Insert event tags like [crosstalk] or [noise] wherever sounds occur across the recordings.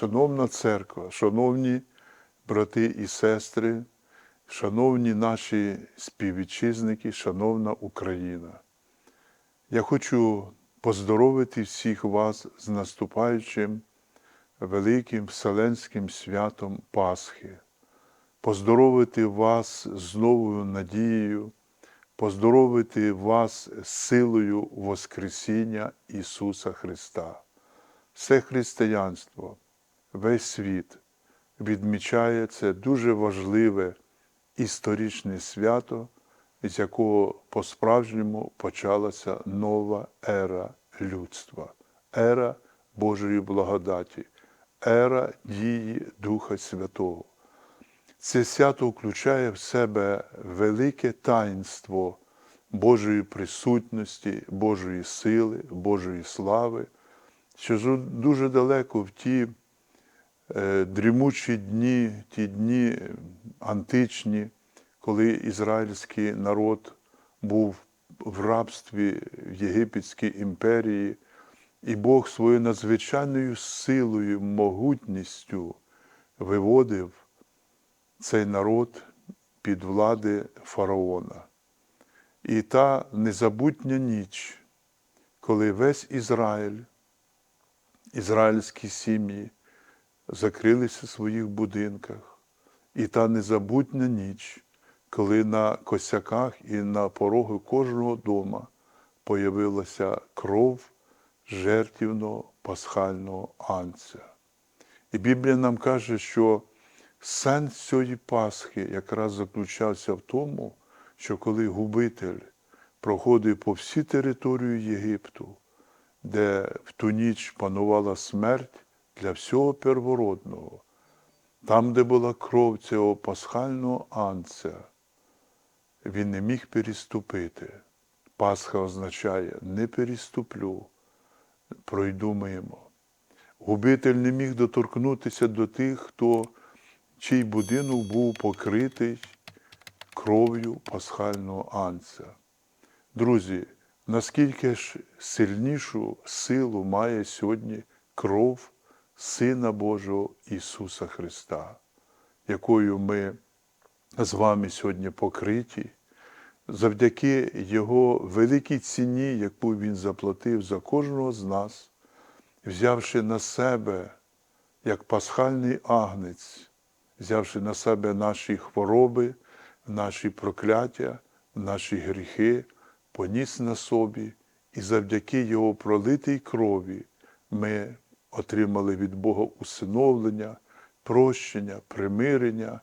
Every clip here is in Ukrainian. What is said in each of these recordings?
Шановна церква, шановні брати і сестри, шановні наші співвітчизники, шановна Україна. Я хочу поздоровити всіх вас з наступаючим великим вселенським святом Пасхи, поздоровити вас з новою надією, поздоровити вас з силою Воскресіння Ісуса Христа. Все християнство, весь світ відмічає це дуже важливе історичне свято, з якого по-справжньому почалася нова ера людства, ера Божої благодаті, ера дії Духа Святого. Це свято включає в себе велике таїнство Божої присутності, Божої сили, Божої слави, що дуже далеко в ті дрімучі дні, ті дні античні, коли ізраїльський народ був в рабстві в Єгипетській імперії, і Бог своєю надзвичайною силою, могутністю виводив цей народ під влади фараона. І та незабутня ніч, коли весь Ізраїль, ізраїльські сім'ї закрилися в своїх будинках, і та незабутня ніч, коли на косяках і на порогу кожного дома появилася кров жертвівного пасхального анця. І Біблія нам каже, що сенс цієї Пасхи якраз заключався в тому, що коли губитель проходив по всій території Єгипту, де в ту ніч панувала смерть для всього первородного, там, де була кров цього пасхального анця, він не міг переступити. Пасха означає не переступлю, пройду мимо. Губитель не міг доторкнутися до тих, хто чий будинок був покритий кров'ю пасхального анця. Друзі, наскільки ж сильнішу силу має сьогодні кров Сина Божого Ісуса Христа, якою ми з вами сьогодні покриті, завдяки Його великій ціні, яку Він заплатив за кожного з нас, взявши на себе як пасхальний агнець, взявши на себе наші хвороби, наші прокляття, наші гріхи, поніс на собі, і завдяки Його пролитій крові ми отримали від Бога усиновлення, прощення, примирення.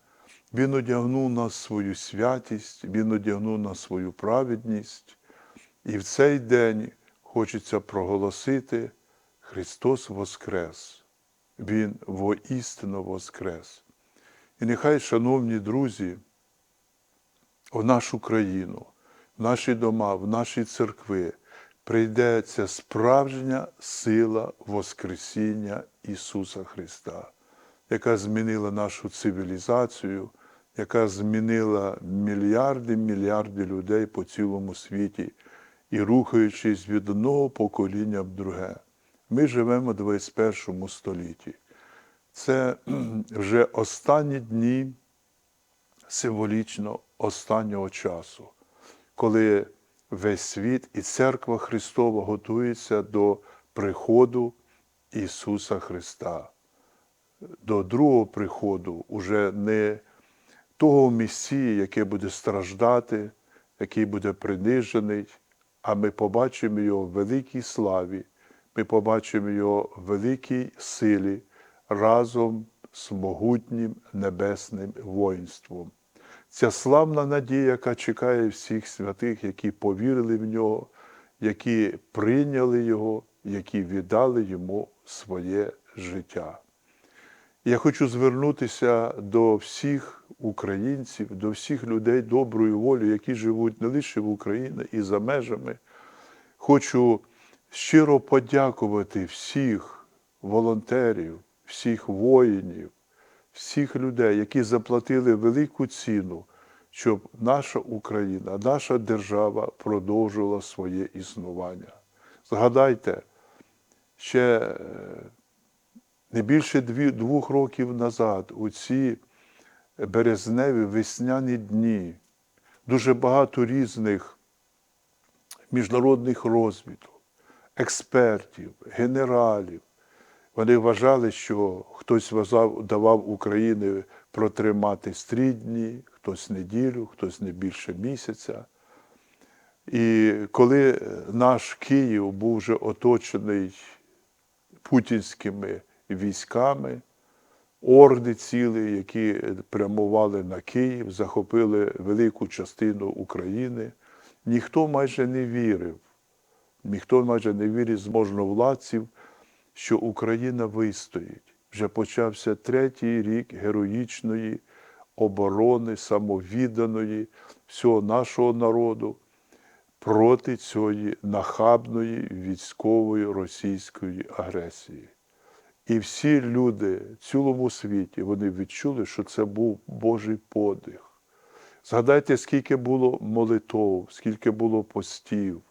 Він одягнув нас свою святість, Він одягнув нас свою праведність. І в цей день хочеться проголосити Христос Воскрес, Він воістину Воскрес. І нехай, шановні друзі, в нашу країну, в наші дома, в наші церкви прийде ця справжня сила Воскресіння Ісуса Христа, яка змінила нашу цивілізацію, яка змінила мільярди мільярди людей по цілому світі і рухаючись від одного покоління в друге. Ми живемо в 21 столітті. Це [clears throat] вже останні дні символічно останнього часу, коли весь світ і церква Христова готується до приходу Ісуса Христа, до другого приходу, уже не того Месії, який буде страждати, який буде принижений, а ми побачимо Його в великій славі, ми побачимо Його в великій силі разом з могутнім небесним воїнством. Ця славна надія, яка чекає всіх святих, які повірили в нього, які прийняли Його, які віддали йому своє життя. Я хочу звернутися до всіх українців, до всіх людей доброї волі, які живуть не лише в Україні і за межами. Хочу щиро подякувати всіх волонтерів, всіх воїнів, всіх людей, які заплатили велику ціну, щоб наша Україна, наша держава продовжувала своє існування. Згадайте, ще Не більше двох років назад, у ці березневі весняні дні, дуже багато різних міжнародних розвідок, експертів, генералів. Вони вважали, що хтось вважав- давав Україні протриматись три дні, хтось неділю, хтось не більше місяця. І коли наш Київ був вже оточений путінськими військами, орди цілі, які прямували на Київ, захопили велику частину України, ніхто майже не вірив, ніхто майже не вірив з можновладців, що Україна вистоїть. Вже почався третій рік героїчної оборони, самовідданої всього нашого народу проти цієї нахабної військової російської агресії. І всі люди в цілому світі вони відчули, що це був Божий подих. Згадайте, скільки було молитов, скільки було постів,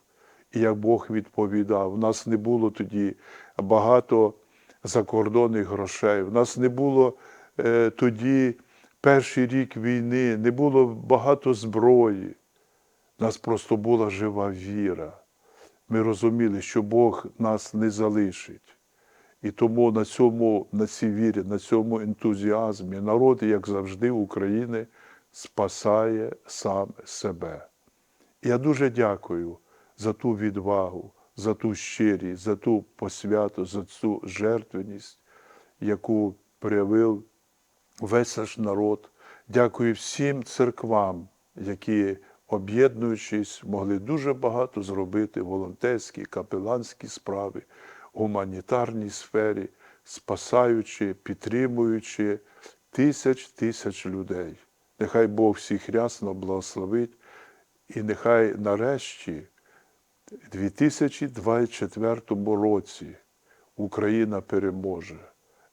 і як Бог відповідав. У нас не було тоді багато закордонних грошей, у нас не було е, тоді перший рік війни, не було багато зброї. У нас просто була жива віра. Ми розуміли, що Бог нас не залишить. І тому на цьому, на цій вірі, на цьому ентузіазмі народ, як завжди, України спасає сам себе. Я дуже дякую за ту відвагу, за ту щирість, за ту посвяту, за цю жертвеність, яку проявив весь наш народ. Дякую всім церквам, які, об'єднуючись, могли дуже багато зробити волонтерські, капеланські справи, гуманітарній сфері, спасаючи, підтримуючи тисяч тисяч людей. Нехай Бог всіх рясно благословить, і нехай нарешті, 2024 році, Україна переможе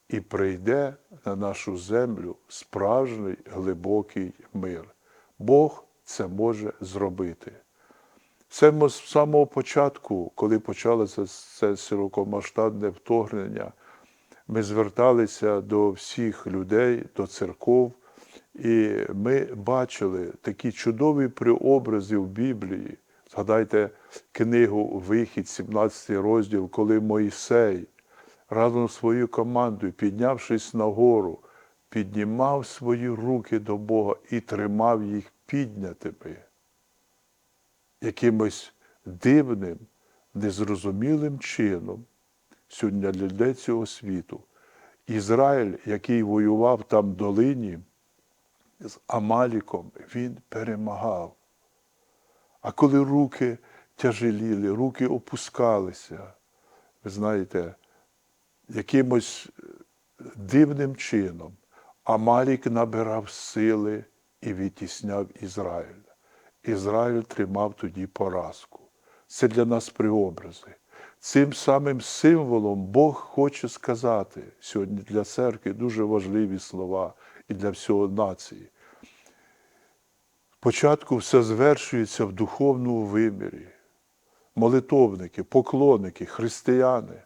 і прийде на нашу землю справжній глибокий мир. Бог це може зробити. Це з самого початку, коли почалося це широкомасштабне вторгнення, ми зверталися до всіх людей, до церков, і ми бачили такі чудові преобрази в Біблії. Згадайте книгу Вихід, 17 розділ, коли Мойсей разом з своєю командою, піднявшись на гору, піднімав свої руки до Бога і тримав їх піднятими якимось дивним, незрозумілим чином сьогодні для людей цього світу. Ізраїль, який воював там в долині з Амаліком, він перемагав. А коли руки тяжеліли, руки опускалися, ви знаєте, якимось дивним чином Амалік набирав сили і відтісняв Ізраїль. Ізраїль тримав тоді поразку. Це для нас преобрази. Цим самим символом Бог хоче сказати сьогодні для церкви дуже важливі слова і для всього нації. Спочатку все звершується в духовному вимірі. Молитовники, поклонники, християни.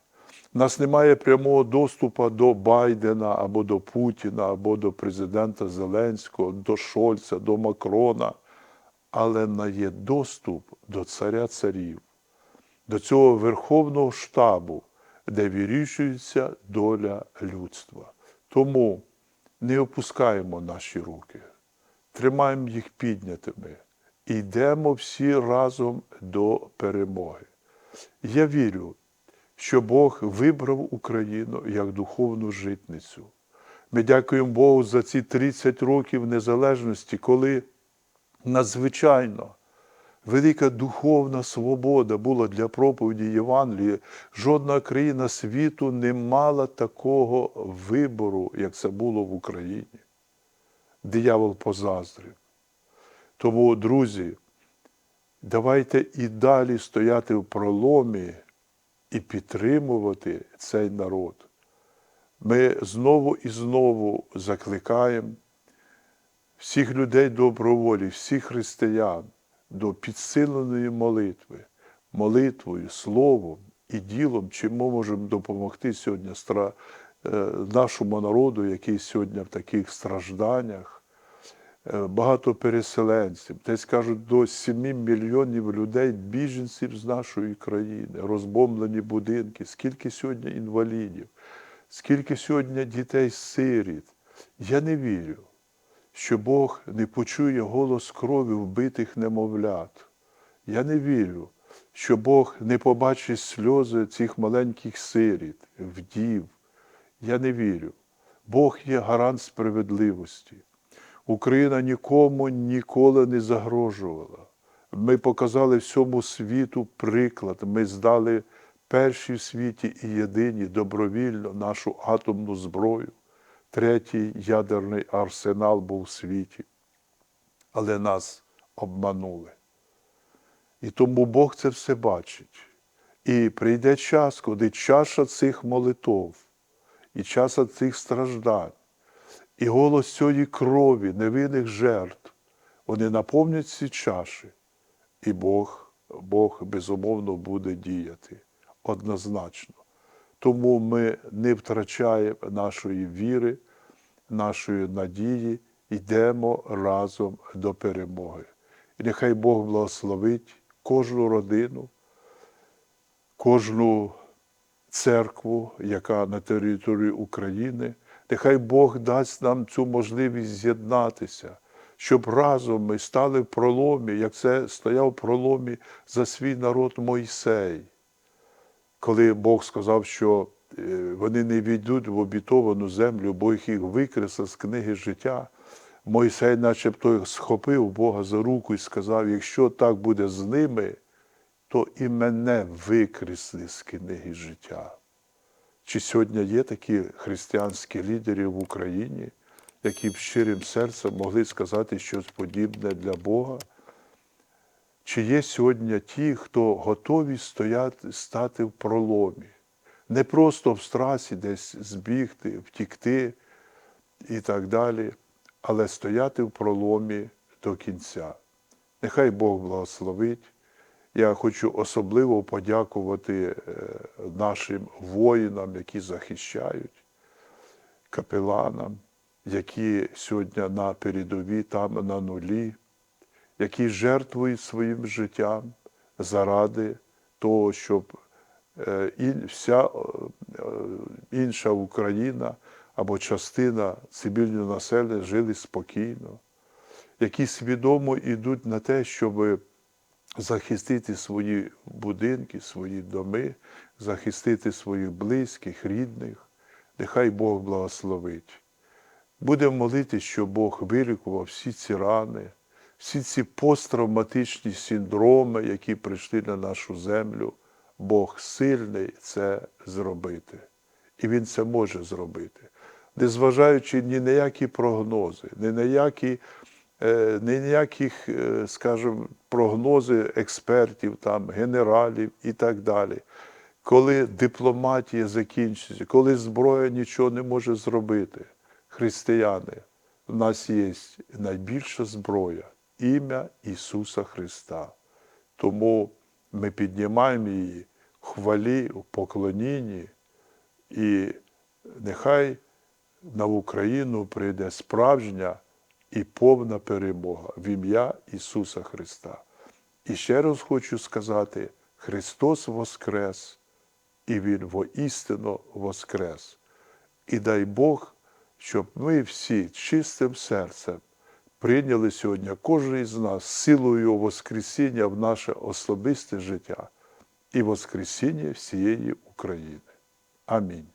У нас немає прямого доступу до Байдена або до Путіна, або до президента Зеленського, до Шольца, до Макрона, але є доступ до царя царів, до цього Верховного штабу, де вирішується доля людства. Тому не опускаємо наші руки, тримаємо їх піднятими йдемо всі разом до перемоги. Я вірю, що Бог вибрав Україну як духовну житницю. Ми дякуємо Богу за ці 30 років незалежності, коли надзвичайно велика духовна свобода була для проповіді Євангелії. Жодна країна світу не мала такого вибору, як це було в Україні. Диявол позаздрив. Тому, друзі, давайте і далі стояти в проломі і підтримувати цей народ. Ми знову і знову закликаємо всіх людей доброволі, всіх християн до підсиленої молитви, молитвою, словом і ділом, чим ми можемо допомогти сьогодні е, нашому народу, який сьогодні в таких стражданнях, багато переселенців, десь кажуть, до 7 мільйонів людей, біженців з нашої країни, розбомблені будинки, скільки сьогодні інвалідів, скільки сьогодні дітей-сиріт. Я не вірю, що Бог не почує голос крові вбитих немовлят. Я не вірю, що Бог не побачить сльози цих маленьких сиріт, вдів. Я не вірю. Бог є гарант справедливості. Україна нікому ніколи не загрожувала. Ми показали всьому світу приклад. Ми здали перші в світі і єдині добровільно нашу атомну зброю. Третій ядерний арсенал був у світі. Але нас обманули. І тому Бог це все бачить. І прийде час, коли чаша цих молитов, і чаша цих страждань, і голос цієї крові, невинних жертв, вони наповнять ці чаші, і Бог, Бог безумовно буде діяти однозначно. Тому ми не втрачаємо нашої віри, нашої надії, йдемо разом до перемоги. І нехай Бог благословить кожну родину, кожну церкву, яка на території України. Нехай Бог дасть нам цю можливість з'єднатися, щоб разом ми стали в проломі, як це стояв в проломі за свій народ Мойсей, коли Бог сказав, що е, вони не війдуть в обітовану землю, бо їх їх викреслив з книги життя. Мойсей начебто схопив Бога за руку і сказав: якщо так буде з ними, то і мене викресли з книги життя. Чи сьогодні є такі християнські лідери в Україні, які б щирим серцем могли сказати щось подібне для Бога? Чи є сьогодні ті, хто готові стояти, стати в проломі, не просто в страсі десь збігти, втікти і так далі, але стояти в проломі до кінця? Нехай Бог благословить. Я хочу особливо подякувати е, нашим воїнам, які захищають, капеланам, які сьогодні на передовій, там на нулі, які жертвують своїм життям заради того, щоб е, вся е, інша Україна або частина цивільного населення жили спокійно, які свідомо йдуть на те, щоб захистити свої будинки, свої доми, захистити своїх близьких, рідних. Нехай Бог благословить. Будемо молитися, щоб Бог вилікував всі ці рани, всі ці посттравматичні синдроми, які прийшли на нашу землю. Бог сильний це зробити. І Він це може зробити. Незважаючи ні на які прогнози, ні на які е, ні ніяких, е, скажімо, прогнози експертів, там, генералів і так далі. Коли дипломатія закінчиться, коли зброя нічого не може зробити, християни, в нас є найбільша зброя ім'я Ісуса Христа. Тому ми піднімаємо її в хвалі, в поклонінні, і нехай на Україну прийде справжня і повна перемога в ім'я Ісуса Христа. І ще раз хочу сказати: Христос Воскрес, і Він воістину Воскрес. І дай Бог, щоб ми всі чистим серцем прийняли сьогодні кожен із нас силою Воскресіння в наше особисте життя і Воскресіння всієї України. Амінь.